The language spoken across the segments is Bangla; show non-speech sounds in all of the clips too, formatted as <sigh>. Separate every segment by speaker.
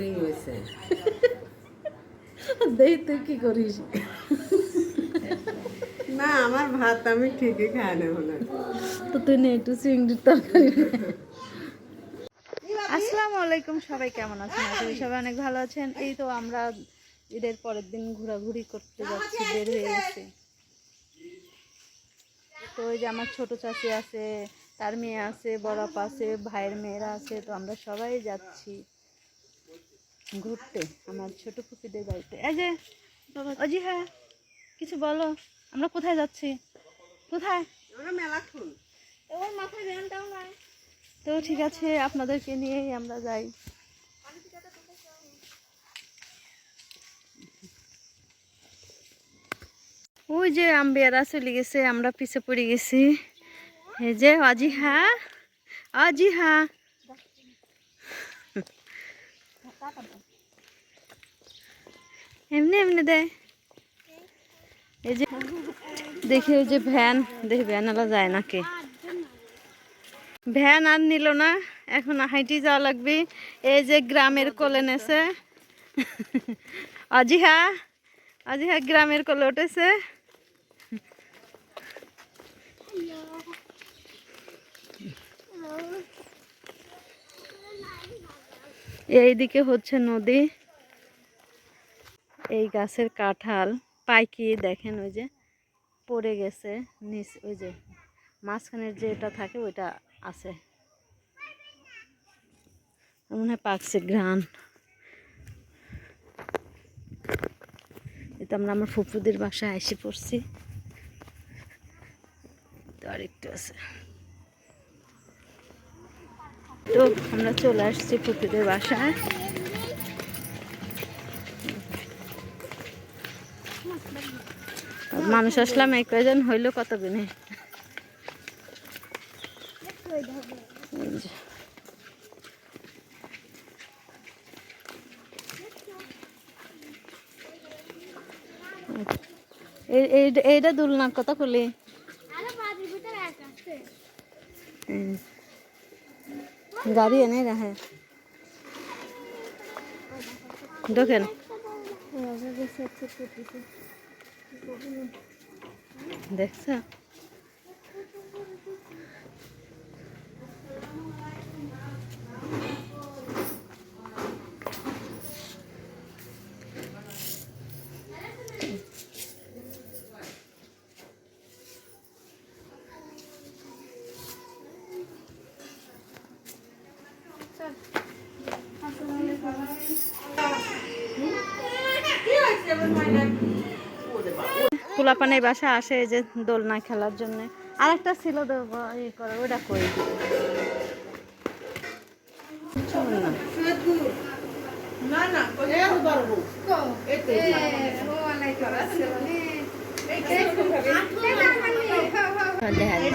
Speaker 1: রিং হয়েছে।
Speaker 2: দেই তুই কি করিস?
Speaker 1: না আমার ভাত আমি ঠিকই খাই না মনে
Speaker 2: তো তুই নে একটু চিংড়ির তরকারি আসসালামু আলাইকুম সবাই কেমন আছেন? আশা করি সবাই অনেক ভালো আছেন। এই তো আমরা ঈদের পরের দিন ঘোরাঘুরি করতে যাচ্ছি বের হয়ে গেছি। তো ওই যে আমার ছোট চাচি আছে তার মেয়ে আছে বড় আছে ভাইয়ের মেয়েরা আছে তো আমরা সবাই যাচ্ছি। ঘুরতে আমার ছোট ফুপিদের বাড়িতে। এই যে অজি হ্যাঁ কিছু বলো আমরা কোথায় যাচ্ছি? কোথায়? তো ঠিক আছে আপনাদেরকে নিয়েই আমরা যাই। ওই যে আম্বিয়ারা চলে গেছে আমরা পিছে পড়ে গেছি। এই যে আজি হা আজি হা এমনি এমনি দেয় এই যে, দেখি ওই যে ভ্যান, দেখি ভ্যানওয়ালা যায় নাকি? ভ্যান আর নিল না, এখন হাইটি যাওয়া লাগবে। এই যে গ্রামের কোলে নেছে। অজিহা অজিহা গ্রামের কোলে উঠেছে। এইদিকে হচ্ছে নদী। এই গাছের কাঁঠাল পাইকি, দেখেন ওই যে পড়ে গেছে নিচ, ওই যে মাঝখানের যেটা থাকে ওইটা আছে। মনে হয় পাকছে ঘ্রাণ। এটা আমরা আমার ফুপুদের বাসায় এসে পড়ছি। তো আরেকটু আছে। তো আমরা চলে আসছি ফুপুদের বাসায়। মানুষ আসলাম, এক কয়জন হইল কত দিনে এই- এই- এইটা দুলনা কত খুলি? গাড়ি এনে রাখে। দেখেন। দেখছ? পোলাপানের বাসা আসে এই যে দোলনা খেলার জন্য। আর একটা ছিল ইয়ে করে ওটা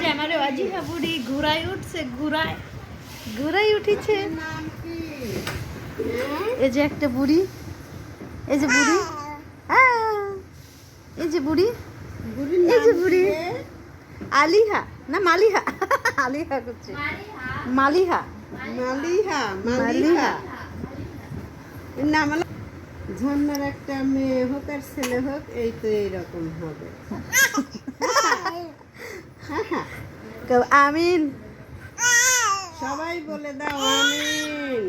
Speaker 2: যে আমার অজিহা বুড়ি ঘুরাই উঠছে ঘুরাই। উঠিছে। এই যে একটা বুড়ি। এই যে বুড়ি! এই যে বুড়ি। এই যে বুড়ি। আলিহা। না মালিহা। আলিহা করছে। মালিহা।
Speaker 1: মালিহা। মালিহা নাম ঝর্ণার একটা মেয়ে হোক আর ছেলে হোক এই তো এইরকম হবে।
Speaker 2: আমিন।
Speaker 1: সবাই বলে দাও আমিন।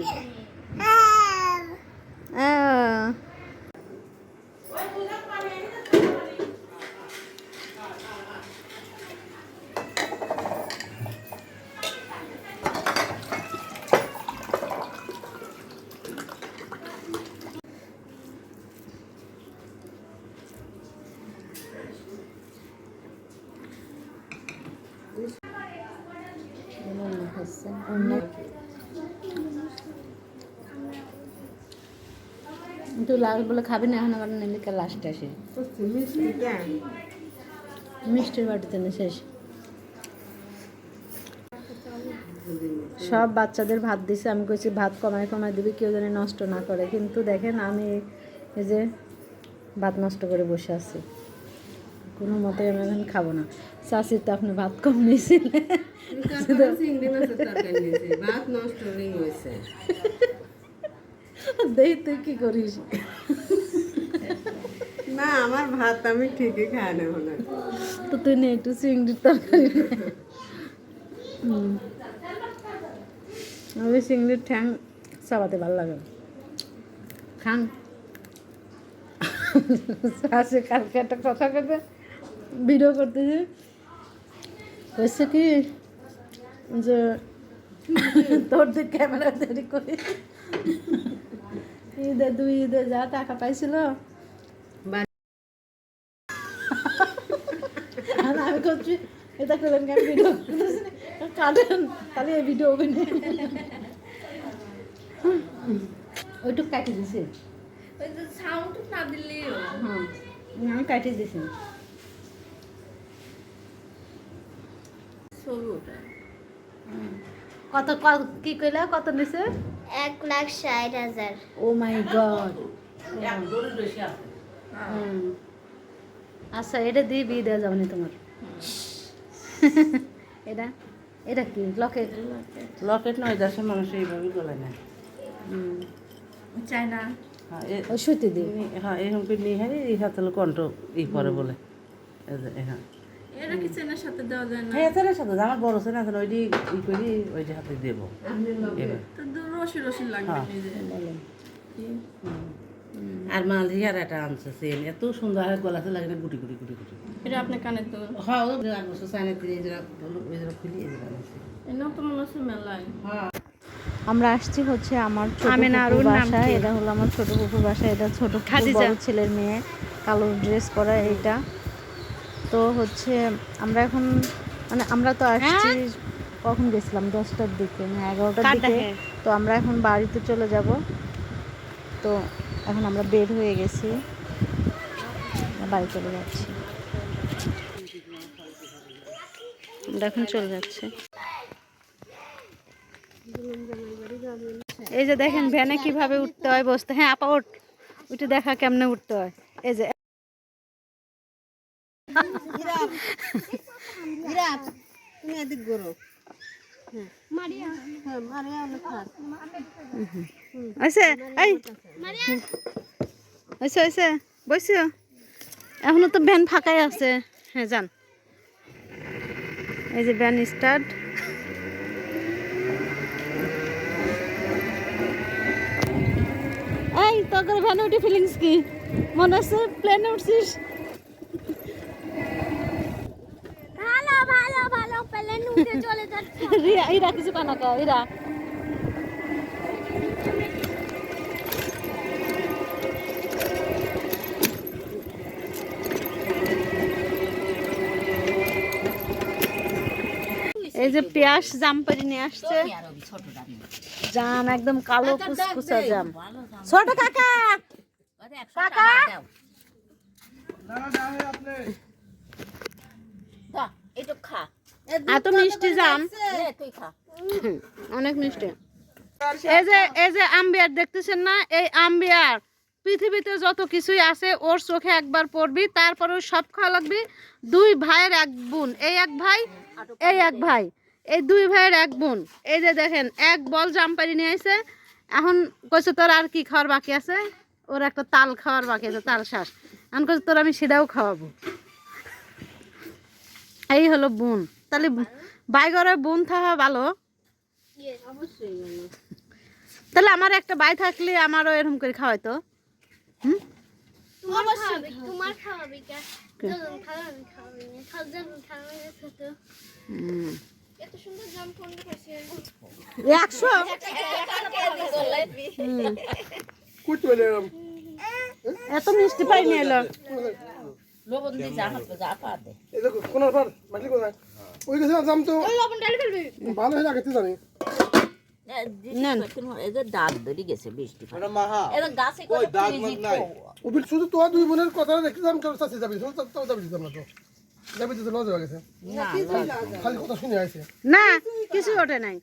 Speaker 2: তুই লাল বলে খাবি না, এখন আবার নেলিকা লাস্ট আসে। মিষ্টির বাটিতে না শেষ। সব বাচ্চাদের ভাত দিছে, আমি কইছি ভাত কমায় কমায় দিবি, কেউ যেন নষ্ট না করে। কিন্তু দেখেন আমি এই যে ভাত নষ্ট করে বসে আছি। কোনো মতে আমি এখন খাব না। চাষি তো আপনি ভাত কম নিয়েছিলেন। দেই তুই কি করিস?
Speaker 1: না আমার ভাত আমি ঠিকই খাই না হয়।
Speaker 2: তো তুই নে একটু চিংড়ির তরকারি আমি চিংড়ির ঠ্যাং চাবাতে ভালো লাগে খান। আসে কালকে একটা কথা কথা ভিডিও করতেছে কইছে কি? যে তোর যে ক্যামেরা তৈরি করে। ঈদে দুই ঈদে যা টাকা পাইছিল। আমি করছি এটা করলেন কেন ভিডিও? কাটেন তাহলে এই ভিডিও হবে না ওইটুক কাটি দিছে।
Speaker 3: সাউন্ড না দিলেও।
Speaker 2: হ্যাঁ আমি কাটি দিছি।
Speaker 3: ছবি ওটা
Speaker 2: কত ক- কি কইলা কত নিছে?
Speaker 4: এক লাখ ষাট হাজার।
Speaker 2: Oh my God. আচ্ছা এটা দিয়ে বিয়ে দেওয়া যাবে না তোমার? এটা এটা কি? লকেট?
Speaker 5: লকেট নয় দেশের মানুষ এইভাবে গলায় না
Speaker 3: চাই না।
Speaker 5: হ্যাঁ
Speaker 2: ওই সুতি দিয়ে
Speaker 5: হ্যাঁ এরকম নিয়ে হারি এই হাতে কণ্ঠ ই করে বলে। হ্যাঁ।
Speaker 3: এটা কি চেনার সাথে দেওয়া যায় না?
Speaker 5: হ্যাঁ সাথে আমার বড় ছেলে আছে ওইটি ই করি ওইটি হাতে দেবো।
Speaker 3: তো রসি রসি লাগবে
Speaker 5: হ্যাঁ।
Speaker 2: বলেন।
Speaker 5: আর মালহিয়ার একটা আনছে সেন এত সুন্দর আর গলাতে লাগে না গুটি গুটি গুটি গুটি।
Speaker 3: এটা আপনার কানে তো?
Speaker 5: হ্যাঁ ও তিনি খুলি আনছে।
Speaker 3: মনে হচ্ছে মেলায়।
Speaker 5: হ্যাঁ।
Speaker 2: আমরা আসছি হচ্ছে আমার ছোট ফুপুর বাসা এটা হলো আমার ছোট ফুপুর বাসা এটা ছোট। ছেলের মেয়ে। কালো ড্রেস পরা এইটা। তো হচ্ছে আমরা এখন মানে আমরা তো আসছি কখন গেছিলাম? দশটার দিকে না এগারোটার দিকে। তো আমরা এখন বাড়িতে চলে যাব। তো এখন আমরা বের হয়ে গেছি। আমরা বাড়ি চলে যাচ্ছি। আমরা এখন চলে যাচ্ছি। এই যে দেখেন ভ্যানে কীভাবে উঠতে হয় বসতে। হ্যাঁ আপা উঠ উঠে দেখা কেমনে উঠতে হয়। এই যে
Speaker 1: বিরাট তুমি এদিক গরো হ্যাঁ মারিয়া হ্যাঁ মারিয়া অনেক খাস
Speaker 2: আছে এই। আছে আছে বসছো এখনও তো ভ্যান ফাঁকাই আছে। হ্যাঁ যান। এই যে ভ্যান স্টার্ট। এই তোর ভ্যানে উঠে ফিলিংস কি? মনে হচ্ছে প্লেনে উঠছিস?
Speaker 4: ভালো ভালো ভালো প্লেন উঠে চলে যাচ্ছে
Speaker 2: রিয়া ইরা কিছু কানা কাও ইরা। এই যে পেঁয়াজ জাম পারি নিয়ে আসছে। জাম একদম কালো কুচকুচা জাম। ছোট কাকা! কাকা! এত মিষ্টি জাম। <laughs> অনেক মিষ্টি। এই যে এই যে আম্বিয়ার দেখতেছেন না? এই আম্বিয়ার পৃথিবীতে যত কিছুই আছে ওর চোখে একবার পড়বি তারপরে সব খাওয়া লাগবি। দুই ভাইয়ের এক বোন। এই এক ভাই এই এক ভাই। এই দুই ভাইয়ের এক বোন। এই যে দেখেন এক বল জাম্পারি নিয়ে আইছে। এখন কইছে তোর আর কি খাওয়ার বাকি আছে? ওর একটা তাল খাওয়ার বাকি আছে তাল শ্বাস এখন কইছে তোর আমি সেটাও খাওয়াবো। এই হলো বোন। তাহলে বাইগরের বোন থাকা ভালো? তাহলে আমার একটা বাই থাকলে আমারও এরকম করে খাওয়াইতো।
Speaker 4: তোমার খাওয়াবে তোমার খাওয়াবে কে? যখন খাওয়াবে খাওয়াবে না। খাওয়া যখন খাওয়াবে তো এত সুন্দর জাম কোন পাশে
Speaker 2: একশো? এত মিষ্টি পাইনি এলো।
Speaker 6: এই দেখো কোনার পার মাটি কোথায়? ওই গেছে না তো। ভালো হয়ে রাখতে জানি। শুধু তো দুই বোনের কথা দেখতে যাম তোর সাথে যাবি তোর তাও যাবি দিতাম না তো। যাবি তো লজ গেছে খালি কথা শুনে আইছে।
Speaker 2: না কিছু ওঠে নাই।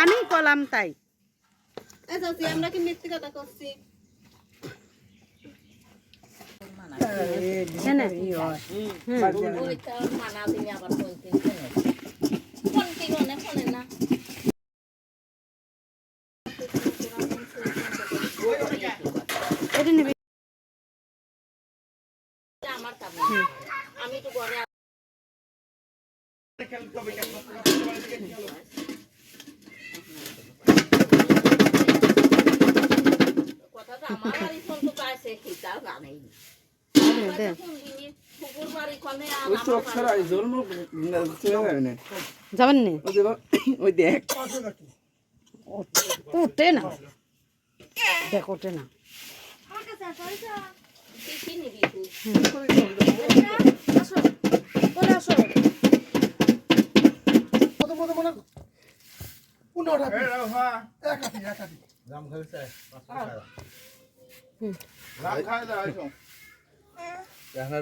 Speaker 2: আমি কলাম তাই।
Speaker 1: আমরা কি মিথ্যে কথা করছি
Speaker 2: হ্যাঁ,
Speaker 3: হ্যাঁ এটা
Speaker 7: নেবে। আমার আমি তো ঘরে কথা
Speaker 6: তো
Speaker 7: আমার
Speaker 6: ফোন তো পাইছে খিতাও জানেই।
Speaker 2: যাবেন নি?
Speaker 6: ওই দেখ।
Speaker 2: ওঠে না। দেখ ওঠে না।
Speaker 8: হ্যাঁ।
Speaker 6: রাম খাই দাও Cảm.